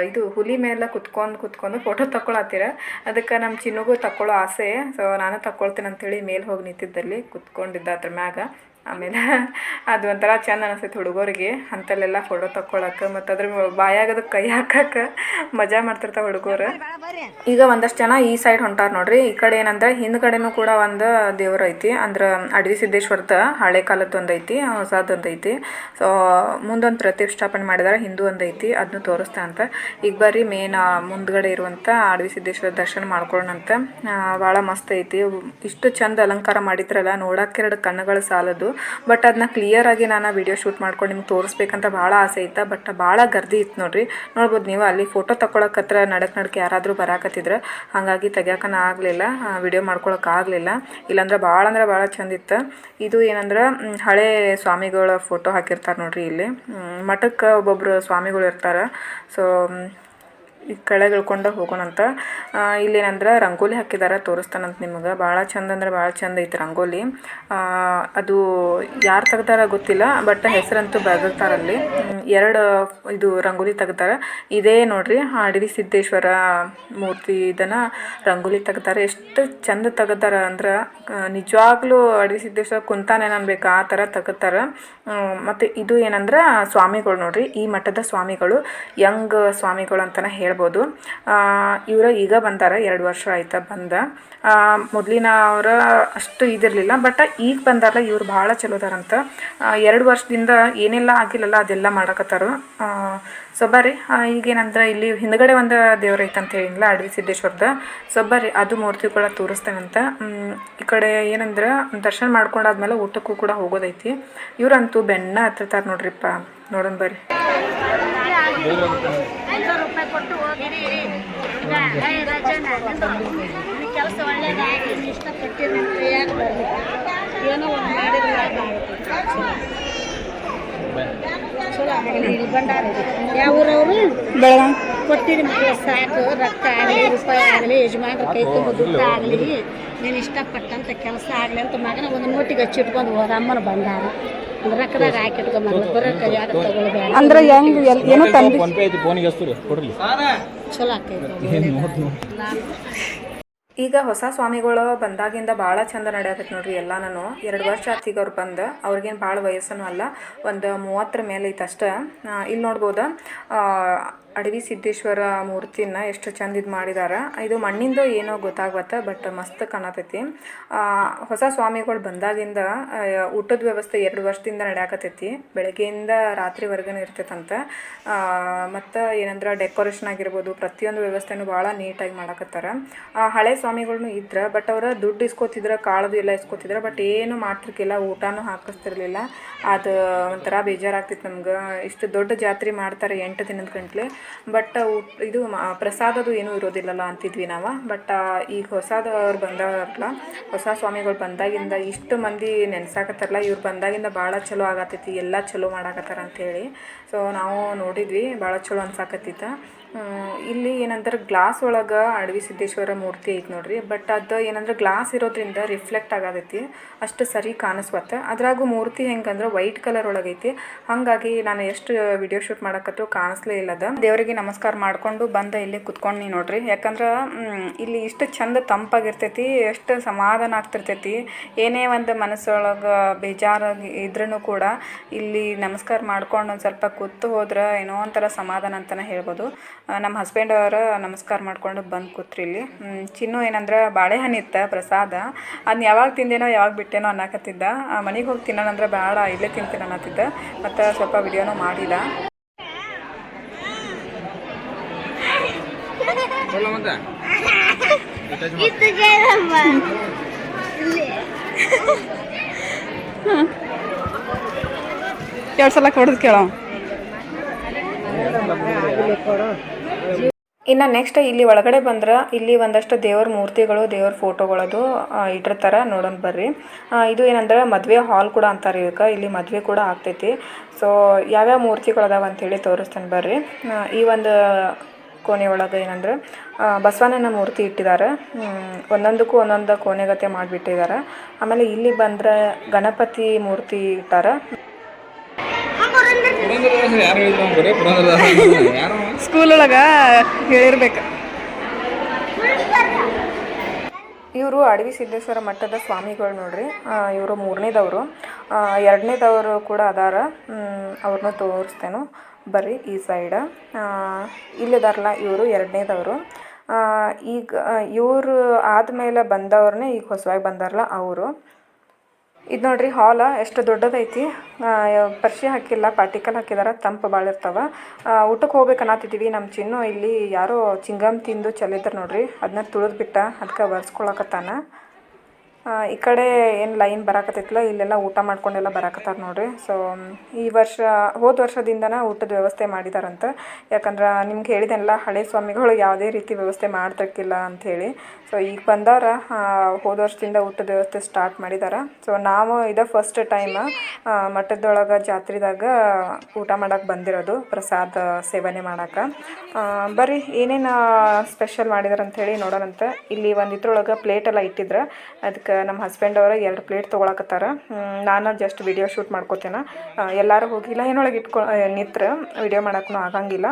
ಇದು ಹುಲಿ ಮೇಲೆ ಕುತ್ಕೊಂಡು ಕುತ್ಕೊಂಡು ಫೋಟೋ ತಗೊಳತ್ತೀರ ಅದಕ್ಕೆ ನಮ್ಮ ಚಿನ್ನಗೂ ತಗೊಳ್ಳೋ ಆಸೆ. ಸೊ ನಾನು ತಗೊಳ್ತೀನಿ ಅಂತೇಳಿ ಮೇಲೆ ಹೋಗಿ ನಿಂತಿದ್ದಲ್ಲಿ ಕುತ್ಕೊಂಡಿದ್ದ ಅದ್ರ ಮ್ಯಾಗ. ಆಮೇಲೆ ಅದು ಒಂಥರ ಚಂದ ಅನಿಸ್ತೈತೆ ಹುಡುಗರಿಗೆ. ಅಂಥಲ್ಲೆಲ್ಲ ಫೋಟೋ ತಕ್ಕೊಳಕ್ಕೆ ಮತ್ತು ಅದ್ರ ಬಾಯಾಗದು ಕೈ ಹಾಕಕ್ಕೆ ಮಜಾ ಮಾಡ್ತಿರ್ತಾವೆ ಹುಡುಗರು. ಈಗ ಒಂದಷ್ಟು ಜನ ಈ ಸೈಡ್ ಹೊಂಟಾರ ನೋಡ್ರಿ. ಈ ಕಡೆ ಏನಂದ್ರೆ ಹಿಂದ್ಗಡೆನೂ ಕೂಡ ಒಂದು ದೇವರು ಐತಿ. ಅಂದ್ರೆ ಅಡವಿ ಸಿದ್ದೇಶ್ವರದ ಹಳೆ ಕಾಲದ್ದು ಒಂದೈತಿ ಐತಿ ಹೊಸದೊಂದು ಐತಿ. ಸೊ ಮುಂದೊಂದು ಪ್ರತಿಷ್ಠಾಪನೆ ಮಾಡಿದಾರೆ, ಹಿಂದೂ ಒಂದೈತಿ ಅದನ್ನು ತೋರಿಸ್ತಾ ಅಂತ. ಈಗ ಬರ್ರಿ ಮೇನ್ ಮುಂದ್ಗಡೆ ಇರುವಂಥ ಅಡವಿ ಸಿದ್ದೇಶ್ವರ ದರ್ಶನ ಮಾಡ್ಕೊಳ್ಳೋಣಂತ ಭಾಳ ಮಸ್ತ್ ಐತಿ. ಇಷ್ಟು ಚಂದ ಅಲಂಕಾರ ಮಾಡಿದ್ರಲ್ಲ ನೋಡಕ್ಕೆ ಎರಡು ಕಣ್ಣುಗಳು ಸಾಲದು. ಬಟ್ ಅದನ್ನ ಕ್ಲಿಯರ್ ಆಗಿ ನಾನು ವಿಡಿಯೋ ಶೂಟ್ ಮಾಡ್ಕೊಂಡು ನಿಮ್ಗೆ ತೋರಿಸ್ಬೇಕಂತ ಭಾಳ ಆಸೆ ಇತ್ತು, ಬಟ್ ಭಾಳ ಗರ್ದಿ ಇತ್ತು ನೋಡ್ರಿ. ನೋಡ್ಬೋದು ನೀವು ಅಲ್ಲಿ ಫೋಟೋ ತಗೊಳಕತ್ರ ನಡಕ್ ನಡಕ್ಕೆ ಯಾರಾದರೂ ಬರಾಕತ್ತಿದ್ರೆ, ಹಾಗಾಗಿ ತೆಗಿಯೋಕನ ಆಗಲಿಲ್ಲ ವಿಡಿಯೋ ಮಾಡ್ಕೊಳಕ್ಕೆ ಆಗಲಿಲ್ಲ. ಇಲ್ಲಾಂದ್ರೆ ಭಾಳ ಅಂದ್ರೆ ಭಾಳ ಚಂದ ಇತ್ತು. ಇದು ಏನಂದ್ರೆ ಹಳೆ ಸ್ವಾಮಿಗಳ ಫೋಟೋ ಹಾಕಿರ್ತಾರೆ ನೋಡ್ರಿ ಇಲ್ಲಿ. ಮಠಕ್ಕೆ ಒಬ್ಬೊಬ್ಬರು ಸ್ವಾಮಿಗಳು ಇರ್ತಾರೆ. ಸೊ ಈ ಕೊಂಡ ಇಲ್ಲಿ ಇಲ್ಲೇನಂದ್ರೆ ರಂಗೋಲಿ ಹಾಕಿದಾರೆ ತೋರಿಸ್ತಾನಂತ ನಿಮ್ಗೆ. ಭಾಳ ಚಂದ ಅಂದ್ರೆ ಭಾಳ ಚಂದ ಐತಿ ರಂಗೋಲಿ. ಅದು ಯಾರು ತೆಗ್ದಾರ ಗೊತ್ತಿಲ್ಲ ಬಟ್ ಹೆಸರಂತೂ ಬರೆದಿರ್ತಾರಲ್ಲಿ ಎರಡು ಇದು ರಂಗೋಲಿ ತೆಗ್ದಾರ. ಇದೇ ನೋಡ್ರಿ ಅಡವಿ ಸಿದ್ದೇಶ್ವರ ಮೂರ್ತಿ ಇದನ್ನು ರಂಗೋಲಿ ತೆಗ್ದಾರ. ಎಷ್ಟು ಚಂದ ತೆಗ್ದಾರ ಅಂದ್ರೆ ನಿಜವಾಗ್ಲೂ ಅಡವಿ ಸಿದ್ದೇಶ್ವರ ಕುಂತಾನೇನು ಅನ್ಬೇಕು, ಆ ಥರ ತೆಗ್ದಾರ. ಮತ್ತು ಇದು ಏನಂದ್ರೆ ಸ್ವಾಮಿಗಳು ನೋಡ್ರಿ, ಈ ಮಠದ ಸ್ವಾಮಿಗಳು ಯಂಗ್ ಸ್ವಾಮಿಗಳು ಅಂತಲೇ ಹೇಳ್ಬೋದು. ಇವರು ಈಗ ಬಂದಾರ ಎರಡು ವರ್ಷ ಆಯ್ತಾ ಬಂದ. ಮೊದಲಿನ ಅವರ ಅಷ್ಟು ಇದಿರಲಿಲ್ಲ ಬಟ್ ಈಗ ಬಂದಾರಲ್ಲ ಇವ್ರು ಭಾಳ ಚಲೋ ಅದಾರಂತ ಆ, ಎರಡು ವರ್ಷದಿಂದ ಏನೆಲ್ಲ ಆಗಿಲ್ಲಲ್ಲ ಅದೆಲ್ಲ ಮಾಡಕತ್ತಾರ. ಸೊ ಬರ್ರಿ ಈಗೇನಂದ್ರೆ ಇಲ್ಲಿ ಹಿಂದ್ಗಡೆ ಒಂದು ದೇವ್ರ ಅಂತ ಹೇಳಿಲ್ಲ ಅಡವಿ ಸಿದ್ದೇಶ್ವರದ. ಸೊ ಬರ್ರಿ ಅದು ಮೂರ್ತಿ ಕೂಡ ಮ್, ಈ ಕಡೆ ಏನಂದ್ರೆ ದರ್ಶನ ಮಾಡ್ಕೊಂಡಾದ್ಮೇಲೆ ಊಟಕ್ಕೂ ಕೂಡ ಹೋಗೋದೈತಿ. ಇವ್ರಂತೂ ಬೆಣ್ಣ ಹತ್ತಿರ್ತಾರೆ ನೋಡ್ರಿಪ್ಪ ನೋಡೋಣ ಬರ್ರಿ. ಐನೂರು ರೂಪಾಯಿ ಕೊಟ್ಟು ಹೋಗಿರಿ. ಈಗ ಹೈ ರಜನ ಕೆಲಸ ಒಳ್ಳೇದಾಗಿ ಕೈಯಾಗ ಏನೋ ಒಂದು ಮಾಡಿದ್ರೆ ಚಲೋ ಆಗಲಿ ಇಲ್ಲಿ ಯಾವ ಊರವರು? ಮಕ್ಕಳು ಸಾಕು ರೊಕ್ಕ ಆಗಲಿ ರೂಪಾಯಿ ಆಗಲಿ ಯಜಮಾನ್ರ ಕೈ ತುಂಬ ದುಡ್ಡು ಆಗಲಿ. ನೀನು ಇಷ್ಟಪಟ್ಟಂಥ ಕೆಲಸ ಆಗಲಿ ಅಂತ ಮಗನ ಒಂದು ನೋಟಿಗೆ ಹಚ್ಚಿಟ್ಕೊಂಡು ಹೋದ ಅಮ್ಮನ ಬಂದಾರ ಬರೋ ಕೈಯಾಗ ತಗೊಳ್ಬೇಡ ಅಂದ್ರೆ ಹೆಂಗ್ ಎಲ್ ಏನೋ ತಂದು ಫೋನ್ ಪೇ ಐತಿ ಫೋನಿಗೆ ಹಚ್ತೀರಿ ಕೊಡ್ರಿ ಚಲೋ ಆಕೈತೆ ಈಗ ಹೊಸ ಸ್ವಾಮಿಗಳು ಬಂದಾಗಿಂದ ಭಾಳ ಚಂದ ನಡೆಯತೈತೆ ನೋಡ್ರಿ ಎಲ್ಲ ನಾನು ಎರಡು ವರ್ಷ ಆತು ಈಗ ಅವ್ರು ಬಂದು. ಅವ್ರಿಗೇನು ಭಾಳ ವಯಸ್ಸನ್ನು ಅಲ್ಲ. ಒಂದು ಮೂವತ್ತರ ಮೇಲೆ ಐತೆ ಅಷ್ಟೇ. ಇಲ್ಲಿ ನೋಡ್ಬೋದು. ಆ, ಅಡವಿ ಸಿದ್ದೇಶ್ವರ ಮೂರ್ತಿನ ಎಷ್ಟು ಚಂದ ಇದು ಮಾಡಿದಾರ. ಇದು ಮಣ್ಣಿಂದ ಏನೋ ಗೊತ್ತಾಗತ್ತ ಬಟ್ ಮಸ್ತ್ ಕಾಣತೈತಿ. ಹೊಸ ಸ್ವಾಮಿಗಳು ಬಂದಾಗಿಂದ ಊಟದ ವ್ಯವಸ್ಥೆ ಎರಡು ವರ್ಷದಿಂದ ನಡೆಯಕತ್ತೈತಿ ಬೆಳಗ್ಗೆಯಿಂದ ರಾತ್ರಿವರೆಗೂ ಇರ್ತೈತಂತ. ಮತ್ತು ಏನಂದ್ರೆ ಡೆಕೋರೇಷನ್ ಆಗಿರ್ಬೋದು, ಪ್ರತಿಯೊಂದು ವ್ಯವಸ್ಥೆನೂ ಭಾಳ ನೀಟಾಗಿ ಮಾಡಕತ್ತಾರ. ಹಳೆ ಸ್ವಾಮಿಗಳ್ನು ಇದ್ರ ಬಟ್ ಅವ್ರ ದುಡ್ಡು ಇಸ್ಕೊತಿದ್ರ, ಕಾಳದು ಎಲ್ಲ ಇಸ್ಕೊತಿದ್ರ ಬಟ್ ಏನು ಮಾಡ್ತಿರ್ಕಿಲ್ಲ, ಊಟನೂ ಹಾಕಿಸ್ತಿರ್ಲಿಲ್ಲ. ಅದು ಒಂಥರ ಬೇಜಾರಾಗ್ತಿತ್ತು ನಮ್ಗೆ. ಇಷ್ಟು ದೊಡ್ಡ ಜಾತ್ರೆ ಮಾಡ್ತಾರೆ ಎಂಟು ದಿನದ ಗಂಟ್ಲೆ. ಬಟ್ ಊಟ ಇದು ಮ- ಪ್ರಸಾದದು ಏನೂ ಇರೋದಿಲ್ಲಲ್ಲ ಅಂತಿದ್ವಿ ನಾವು. ಬಟ್ ಈಗ ಹೊಸದವ್ರು ಬಂದಾಗಲ, ಹೊಸ ಸ್ವಾಮಿಗಳು ಬಂದಾಗಿಂದ ಇಷ್ಟು ಮಂದಿ ನೆನ್ಸಾಕತ್ತಾರಲ್ಲ, ಇವ್ರು ಬಂದಾಗಿಂದ ಭಾಳ ಚಲೋ ಆಗತ್ತೈತಿ, ಎಲ್ಲ ಚಲೋ ಮಾಡಾಕತ್ತಾರ ಅಂತೇಳಿ. ಸೊ ನಾವು ನೋಡಿದ್ವಿ ಭಾಳ ಚಲೋ ಅನ್ಸಾಕತ್ತಿತ್ತ. ಇಲ್ಲಿ ಏನಂದ್ರೆ ಗ್ಲಾಸ್ ಒಳಗೆ ಅಡವಿ ಸಿದ್ದೇಶ್ವರ ಮೂರ್ತಿ ಐತಿ ನೋಡ್ರಿ ಬಟ್ ಅದು ಏನಂದ್ರೆ ಗ್ಲಾಸ್ ಇರೋದ್ರಿಂದ ರಿಫ್ಲೆಕ್ಟ್ ಆಗತೈತಿ, ಅಷ್ಟು ಸರಿ ಕಾಣಿಸ್ವತ್ತ. ಅದ್ರಾಗೂ ಮೂರ್ತಿ ಹೆಂಗಂದ್ರೆ ವೈಟ್ ಕಲರ್ ಒಳಗೈತಿ ಹಾಗಾಗಿ ನಾನು ಎಷ್ಟು ವಿಡಿಯೋ ಶೂಟ್ ಮಾಡಕತ್ತು ಕಾಣಿಸ್ಲೇ ಇಲ್ಲ ಅದ. ದೇವರಿಗೆ ನಮಸ್ಕಾರ ಮಾಡ್ಕೊಂಡು ಬಂದ ಇಲ್ಲಿ ಕುತ್ಕೊಂಡು ನೋಡ್ರಿ, ಯಾಕಂದ್ರೆ ಇಲ್ಲಿ ಇಷ್ಟು ಚಂದ ತಂಪಾಗಿರ್ತೈತಿ, ಎಷ್ಟು ಸಮಾಧಾನ ಆಗ್ತಿರ್ತೈತಿ, ಏನೇ ಒಂದು ಮನಸ್ಸೊಳಗೆ ಬೇಜಾರಾಗಿ ಇದ್ರೂ ಕೂಡ ಇಲ್ಲಿ ನಮಸ್ಕಾರ ಮಾಡ್ಕೊಂಡು ಒಂದು ಸ್ವಲ್ಪ ಕೂತು ಹೋದ್ರೆ ಏನೋ ಒಂಥರ ಸಮಾಧಾನ ಅಂತಲೇ ಹೇಳ್ಬೋದು. ನಮ್ಮ ಹಸ್ಬೆಂಡ್ ಅವರು ನಮಸ್ಕಾರ ಮಾಡ್ಕೊಂಡು ಬಂದು ಕೂತ್ರಿ ಇಲ್ಲಿ ಚಿನ್ನು ಏನಂದ್ರೆ ಬಾಳೆಹಣ್ಣು ಇತ್ತು ಪ್ರಸಾದ. ಅದನ್ನ ಯಾವಾಗ ತಿಂದೇನೋ ಯಾವಾಗ ಬಿಟ್ಟೇನೋ ಅನ್ನಕತ್ತಿದ್ದ. ಮನೆಗೆ ಹೋಗಿ ತಿನ್ನೋಣಂದ್ರೆ ಬೇಡ ಇಲ್ಲೇ ತಿಂತೀನಿ ಅನ್ನತ್ತಿದ್ದ. ಮತ್ತು ಸ್ವಲ್ಪ ವಿಡಿಯೋನೂ ಮಾಡಿಲ್ಲ. ಎರಡು ಸಲ ಕೊಡೋದು ಕೇಳೋ. ಇನ್ನು ನೆಕ್ಸ್ಟ್ ಇಲ್ಲಿ ಒಳಗಡೆ ಬಂದ್ರೆ ಇಲ್ಲಿ ಒಂದಷ್ಟು ದೇವರ ಮೂರ್ತಿಗಳು, ದೇವರ ಫೋಟೋಗಳದು ಗಳದು ಇಟ್ಟಿರ್ತಾರೆ ನೋಡೋಣ ಬರ್ರಿ. ಇದು ಏನಂದ್ರೆ ಮದುವೆ ಹಾಲ್ ಕೂಡ ಅಂತಾರೆ ಇದಕ್ಕೆ ಇಲ್ಲಿ ಮದುವೆ ಕೂಡ ಆಗ್ತೈತಿ. ಸೊ ಯಾವ್ಯಾವ ಮೂರ್ತಿಗಳು ಅದಾವ ಅಂತೇಳಿ ತೋರಿಸ್ತಾನೆ ಬರ್ರಿ. ಈ ಒಂದು ಕೋಣೆ ಒಳಗೆ ಏನಂದ್ರೆ ಬಸವಣ್ಣನ ಮೂರ್ತಿ ಇಟ್ಟಿದ್ದಾರೆ ಒಂದೊಂದಕ್ಕೂ ಒಂದೊಂದು ಕೋಣೆಗತೆ ಮಾಡಿಬಿಟ್ಟಿದ್ದಾರೆ ಆಮೇಲೆ ಇಲ್ಲಿ ಬಂದ್ರೆ ಗಣಪತಿ ಮೂರ್ತಿ ಇಟ್ಟಾರ. ಸ್ಕೂಲ್ ಒಳಗ ಹೇಳಿರ್ಬೇಕು. ಇವರು ಅಡವಿ ಸಿದ್ದೇಶ್ವರ ಮಠದ ಸ್ವಾಮಿಗಳು ನೋಡ್ರಿ. ಇವರು ಮೂರನೇದವರು. ಎರಡನೇದವರು ಕೂಡ ಅದಾರ. ಅವ್ರನ್ನ ತೋರಿಸ್ತೇನು ಬರ್ರಿ ಈ ಸೈಡ. ಇಲ್ಲಿದಾರಲ್ಲ ಇವರು ಎರಡನೇದವರು. ಈಗ, ಇವರು ಆದಮೇಲೆ ಬಂದವ್ರನ್ನೇ ಈಗ ಹೊಸವಾಗಿ ಬಂದಾರಲ್ಲ ಅವರು. ಇದು ನೋಡ್ರಿ ಹಾಲ ಎಷ್ಟು ದೊಡ್ಡದೈತಿ. ಪರ್ಷಿ ಹಾಕಿಲ್ಲ ಪಾರ್ಟಿಕಲ್ ಹಾಕಿದಾರ ತಂಪು ಭಾಳ ಇರ್ತಾವ. ಊಟಕ್ಕೆ ಹೋಗ್ಬೇಕು ಅನ್ನತ್ತಿದ್ದೀವಿ ನಮ್ಮ ಚಿನ್ನು ಇಲ್ಲಿ ಯಾರೋ ಚಿಂಗಮ್ ತಿಂದು ಚೆಲ್ಲಿದ್ರು ನೋಡ್ರಿ. ಅದನ್ನ ತುಳಿದ್ಬಿಟ್ಟ ಅದಕ್ಕೆ ಬರ್ಸ್ಕೊಳಕತ್ತಾನ ಆ, ಈ ಕಡೆ ಏನು ಲೈನ್ ಬರಾಕತ್ತೈತಲ್ಲ ಇಲ್ಲೆಲ್ಲ ಊಟ ಮಾಡ್ಕೊಂಡೆಲ್ಲ ಬರಕತ್ತಾರ ನೋಡ್ರಿ. ಸೊ ಈ ವರ್ಷ, ಹೋದ ವರ್ಷದಿಂದನ ಊಟದ ವ್ಯವಸ್ಥೆ ಮಾಡಿದಾರಂತೆ. ಯಾಕಂದ್ರೆ ನಿಮ್ಗೆ ಹೇಳಿದೆನಲ್ಲ, ಹಳೆ ಸ್ವಾಮಿಗಳು ಯಾವುದೇ ರೀತಿ ವ್ಯವಸ್ಥೆ ಮಾಡ್ತಿರ್ಕಿಲ್ಲ ಅಂಥೇಳಿ ಸೊ ಈಗ ಬಂದಾರ ಹೋದ ವರ್ಷದಿಂದ ಊಟದ ವ್ಯವಸ್ಥೆ ಸ್ಟಾರ್ಟ್ ಮಾಡಿದಾರೆ. ಸೊ ನಾವು ಇದ ಫಸ್ಟ್ ಟೈಮ್ ಮಠದೊಳಗೆ ಜಾತ್ರೆದಾಗ ಊಟ ಮಾಡಕ್ಕೆ ಬಂದಿರೋದು, ಪ್ರಸಾದ ಸೇವನೆ ಮಾಡಕ್ಕೆ ಬರ್ರಿ, ಏನೇನು ಸ್ಪೆಷಲ್ ಮಾಡಿದಾರಂಥೇಳಿ ನೋಡೋಣಂತೆ. ಇಲ್ಲಿ ಒಂದು ಇದ್ರೊಳಗೆ ಪ್ಲೇಟ್ ಎಲ್ಲ ಇಟ್ಟಿದ್ರೆ, ಅದಕ್ಕೆ ನಮ್ಮ ಹಸ್ಬೆಂಡ್ ಅವರ ಎರಡು ಪ್ಲೇಟ್ ತೊಗೊಳಕತ್ತಾರ. ನಾನು ಜಸ್ಟ್ ವಿಡಿಯೋ ಶೂಟ್ ಮಾಡ್ಕೋತೇನೆ. ಎಲ್ಲರೂ ಹೋಗಿಲ್ಲ ಏನೊಳಗೆ ಇಟ್ಕೊ ನಿತ್ರ ವಿಡಿಯೋ ಮಾಡೋಕ್ಕೂ ಆಗಂಗಿಲ್ಲ.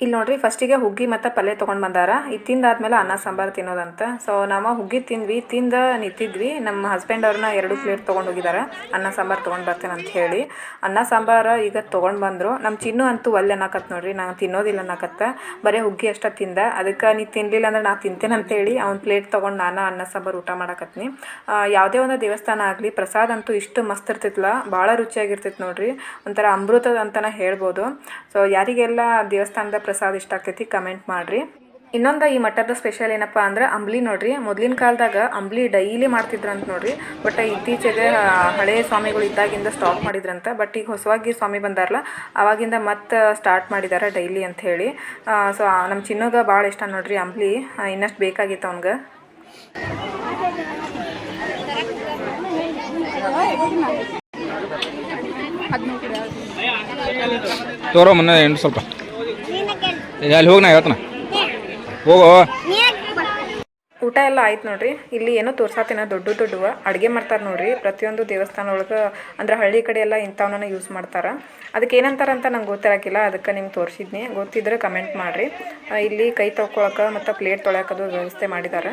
ಇಲ್ಲಿ ನೋಡ್ರಿ ಫಸ್ಟಿಗೆ ಹುಗ್ಗಿ ಮತ್ತು ಪಲ್ಯ ತೊಗೊಂಡು ಬಂದಾರ. ಈ ತಿಂದಾದ್ಮೇಲೆ ಅನ್ನ, ಸಾಂಬಾರು ತಿನ್ನೋದಂತ. ಸೊ ನಾವು ಹುಗ್ಗಿ ತಿಂದ್ವಿ, ತಿಂದ ನಿಂತಿದ್ವಿ. ನಮ್ಮ ಹಸ್ಬೆಂಡ್ ಅವ್ರನ್ನ ಎರಡು ಪ್ಲೇಟ್ ತೊಗೊಂಡು ಹೋಗಿದ್ದಾರೆ ಅನ್ನ, ಸಾಂಬಾರು ತೊಗೊಂಡು ಬರ್ತೇನೆ ಅಂತ ಹೇಳಿ. ಅನ್ನ, ಸಾಂಬಾರು ಈಗ ತೊಗೊಂಡು ಬಂದರು. ನಮ್ಮ ಚಿನ್ನು ಅಂತೂ ಒಲ್ಲೆ ಅನ್ನಕತ್ ನೋಡ್ರಿ, ನಾನು ತಿನ್ನೋದಿಲ್ಲ ಅನ್ನಕತ್ತ. ಬರೀ ಹುಗ್ಗಿ ಅಷ್ಟ ತಿಂದ. ಅದಕ್ಕೆ ನೀ ತಿನ್ನಲಿಲ್ಲ ಅಂದ್ರೆ ನಾ ತಿಂತೇನೆ ಅಂತೇಳಿ ಅವ್ನ ಪ್ಲೇಟ್ ತೊಗೊಂಡು ನಾನು ಅನ್ನ, ಸಾಂಬಾರು ಊಟ ಮಾಡಕತ್ತೀನಿ ಯಾವುದೇ ಒಂದು ದೇವಸ್ಥಾನ ಆಗಲಿ, ಪ್ರಸಾದ ಅಂತೂ ಇಷ್ಟು ಮಸ್ತ್ ಇರ್ತಿತ್ತಲ್ಲ ಭಾಳ ರುಚಿಯಾಗಿರ್ತೈತೆ ನೋಡ್ರಿ. ಒಂಥರ ಅಮೃತದ ಅಂತಲೇ ಹೇಳ್ಬೋದು. ಸೊ ಯಾರಿಗೆಲ್ಲ ದೇವಸ್ಥಾನದ ಪ್ರಸಾದ ಇಷ್ಟ ಆಗ್ತೈತಿ ಕಮೆಂಟ್ ಮಾಡಿರಿ. ಇನ್ನೊಂದು ಈ ಮಠದ ಸ್ಪೆಷಲ್ ಏನಪ್ಪ ಅಂದ್ರೆ ಅಂಬ್ಲಿ ನೋಡ್ರಿ. ಮೊದಲಿನ ಕಾಲದಾಗ ಅಂಬ್ಲಿ ಡೈಲಿ ಮಾಡ್ತಿದ್ರಂತ ನೋಡ್ರಿ. ಬಟ್ ಇತ್ತೀಚೆಗೆ ಹಳೆ ಸ್ವಾಮಿಗಳು ಇದ್ದಾಗಿಂದ ಸ್ಟಾಪ್ ಮಾಡಿದ್ರಂತ. ಬಟ್ ಈಗ ಹೊಸವಾಗಿ ಸ್ವಾಮಿ ಬಂದಾರಲ್ಲ ಅವಾಗಿಂದ ಮತ್ತೆ ಸ್ಟಾರ್ಟ್ ಮಾಡಿದ್ದಾರೆ ಡೈಲಿ ಅಂತ ಹೇಳಿ. ಸೊ ನಮ್ಮ ಚಿನ್ನೋಗ ಭಾಳ ಇಷ್ಟ ನೋಡ್ರಿ ಅಂಬ್ಲಿ. ಇನ್ನಷ್ಟು ಬೇಕಾಗಿತ್ತು ಅವ್ನಿಗೆ. ತೋರೋ ಮೊನ್ನೆ ಸ್ವಲ್ಪ. ಅಲ್ಲಿ ಹೋಗಿ ನಾ ಹೇಳ್ತಾನ ಹೋಗೋ. ಊಟ ಎಲ್ಲ ಆಯ್ತು ನೋಡ್ರಿ. ಇಲ್ಲಿ ಏನೋ ತೋರ್ಸಾತಿನ ದೊಡ್ಡ ದೊಡ್ಡವ. ಅಡುಗೆ ಮಾಡ್ತಾರೆ ನೋಡ್ರಿ. ಪ್ರತಿಯೊಂದು ದೇವಸ್ಥಾನ ಒಳಗೆ ಅಂದ್ರೆ ಹಳ್ಳಿ ಕಡೆ ಎಲ್ಲ ಇಂಥವನ್ನ ಯೂಸ್ ಮಾಡ್ತಾರೆ. ಅದಕ್ಕೆ ಏನಂತಾರ ಅಂತ ನಂಗೆ ಗೊತ್ತಿರಾಕಿಲ್ಲ. ಅದಕ್ಕೆ ನಿಮ್ಗೆ ತೋರಿಸಿದ್ನಿ. ಗೊತ್ತಿದ್ರೆ ಕಮೆಂಟ್ ಮಾಡಿರಿ. ಇಲ್ಲಿ ಕೈ ತೊಳ್ಕೊಳಕ್ಕೆ ಮತ್ತು ಪ್ಲೇಟ್ ತೊಳ್ಯಾಕದು ವ್ಯವಸ್ಥೆ ಮಾಡಿದ್ದಾರೆ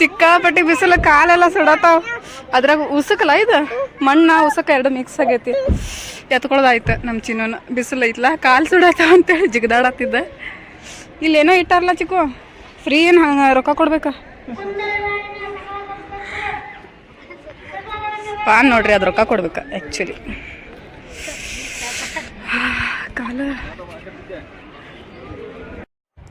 ಸಿಕ್ಕಾಪಟ್ಟಿ ಬಿಸಿಲು ಕಾಲೆಲ್ಲ ಸುಡತಾವ. ಅದ್ರಾಗ ಉಸಕಲ್ಲ ಇದು? ಮಣ್ಣ ಉಸಕ ಎರಡು ಮಿಕ್ಸ್ ಆಗೈತಿ. ಎತ್ಕೊಳ್ಳೋದಾಯ್ತು ನಮ್ಮ ಚಿನ್ನೋನ. ಬಿಸಿಲು ಐತ್ಲ? ಕಾಲು ಸುಡತ್ತ ಅಂತೇಳಿ ಜಿಗದಾಡತ್ತಿದ್ದ. ಇಲ್ಲೇನೋ ಇಟ್ಟಾರಲ್ಲ ಚಿಕ್ಕು? ಫ್ರೀ ಏನು ಹಂಗೆ ರೊಕ್ಕ ಕೊಡ್ಬೇಕಾ? ಪಾನ್ ನೋಡ್ರಿ ಅದು ರೊಕ್ಕ ಕೊಡ್ಬೇಕು ಆ್ಯಕ್ಚುಲಿ (sighs) ಕಾಲ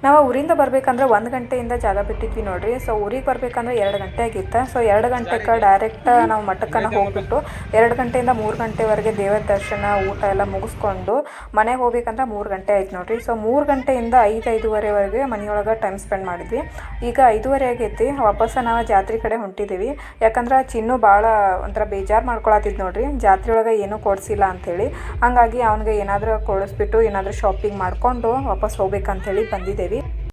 ನಾವು ಊರಿಂದ ಬರಬೇಕಂದ್ರೆ ಒಂದು ಗಂಟೆಯಿಂದ ಜಾಗ ಬಿಟ್ಟಿದ್ವಿ ನೋಡ್ರಿ. ಸೊ ಊರಿಗೆ ಬರಬೇಕಂದ್ರೆ ಎರಡು ಗಂಟೆ ಆಗಿತ್ತು. ಸೊ ಎರಡು ಗಂಟೆಗೆ ಡೈರೆಕ್ಟ್ ನಾವು ಮಠಕ್ಕನ ಹೋಗ್ಬಿಟ್ಟು ಎರಡು ಗಂಟೆಯಿಂದ ಮೂರು ಗಂಟೆವರೆಗೆ ದೇವರ ದರ್ಶನ ಊಟ ಎಲ್ಲ ಮುಗಿಸ್ಕೊಂಡು ಮನೆಗೆ ಹೋಗ್ಬೇಕಂದ್ರೆ ಮೂರು ಗಂಟೆ ಆಯ್ತು ನೋಡ್ರಿ. ಸೊ ಮೂರು ಗಂಟೆಯಿಂದ ಐದು ಐದೂವರೆವರೆಗೆ ಮನೆಯೊಳಗೆ ಟೈಮ್ ಸ್ಪೆಂಡ್ ಮಾಡಿದ್ವಿ. ಈಗ ಐದೂವರೆ ಆಗೈತಿ. ವಾಪಸ್ ನಾವು ಜಾತ್ರೆ ಕಡೆ ಹೊಂಟಿದ್ದೀವಿ ಯಾಕಂದ್ರೆ ಚಿನ್ನು ಭಾಳ ಒಂಥರ ಬೇಜಾರು ಮಾಡ್ಕೊಳತ್ತಿದ್ ನೋಡ್ರಿ. ಜಾತ್ರೆ ಒಳಗೆ ಏನೂ ಕೊಡಿಸಿಲ್ಲ ಅಂಥೇಳಿ ಹಂಗಾಗಿ ಅವನಿಗೆ ಏನಾದರೂ ಕೊಡಿಸ್ಬಿಟ್ಟು ಏನಾದರೂ ಶಾಪಿಂಗ್ ಮಾಡಿಕೊಂಡು ವಾಪಸ್ ಹೋಗ್ಬೇಕಂತೇಳಿ ಬಂದಿದ್ದೇವೆ breve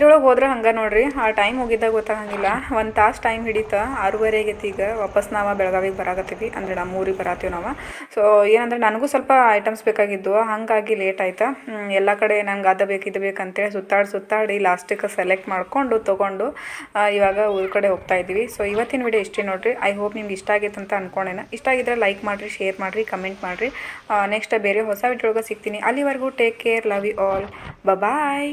ಜಾತ್ರೆ ಒಳಗೆ ಹೋದ್ರೆ ಹಂಗೆ ನೋಡ್ರಿ. ಆ ಟೈಮ್ ಹೋಗಿದ್ದಾಗ ಗೊತ್ತಾಗಂಗಿಲ್ಲ. ಒಂದು ತಾಸು ಟೈಮ್ ಹಿಡಿತ ಆರೂವರೆ ಆಗೈತಿ ಈಗ. ವಾಪಸ್ ನಾವು ಬೆಳಗಾವಿಗೆ ಬರಾಕತ್ತೀವಿ. ಅಂದರೆ ನಮ್ಮ ಊರಿಗೆ ಬರತ್ತೀವಿ ನಾವು. ಸೊ ಏನಂದ್ರೆ ನನಗೂ ಸ್ವಲ್ಪ ಐಟಮ್ಸ್ ಬೇಕಾಗಿದ್ದು ಹಾಗಾಗಿ ಲೇಟ್ ಆಯ್ತಾ. ಎಲ್ಲ ಕಡೆ ನಂಗೆ ಅದು ಬೇಕು ಇದು ಬೇಕು ಅಂತೇಳಿ ಸುತ್ತಾಡಿ ಸುತ್ತಾಡಿ ಲಾಸ್ಟಿಗೆ ಸೆಲೆಕ್ಟ್ ಮಾಡಿಕೊಂಡು ತೊಗೊಂಡು ಇವಾಗ ಊರ ಕಡೆ ಹೋಗ್ತಾ ಇದ್ದೀವಿ. ಸೊ ಇವತ್ತಿನ ವಿಡಿಯೋ ಇಷ್ಟೇ ನೋಡ್ರಿ. ಐ ಹೋಪ್ ನಿಮ್ಗೆ ಇಷ್ಟ ಆಗೈತೆ ಅಂತ ಅನ್ಕೊಂಡೇನ. ಇಷ್ಟ ಆಗಿದ್ರೆ ಲೈಕ್ ಮಾಡಿರಿ ಶೇರ್ ಮಾಡಿರಿ ಕಮೆಂಟ್ ಮಾಡಿರಿ. ನೆಕ್ಸ್ಟ್ ಬೇರೆ ಹೊಸ ವಿಡಿಯೋ ಒಳಗೆ ಸಿಗ್ತೀನಿ. ಅಲ್ಲಿವರೆಗೂ take care love you all bye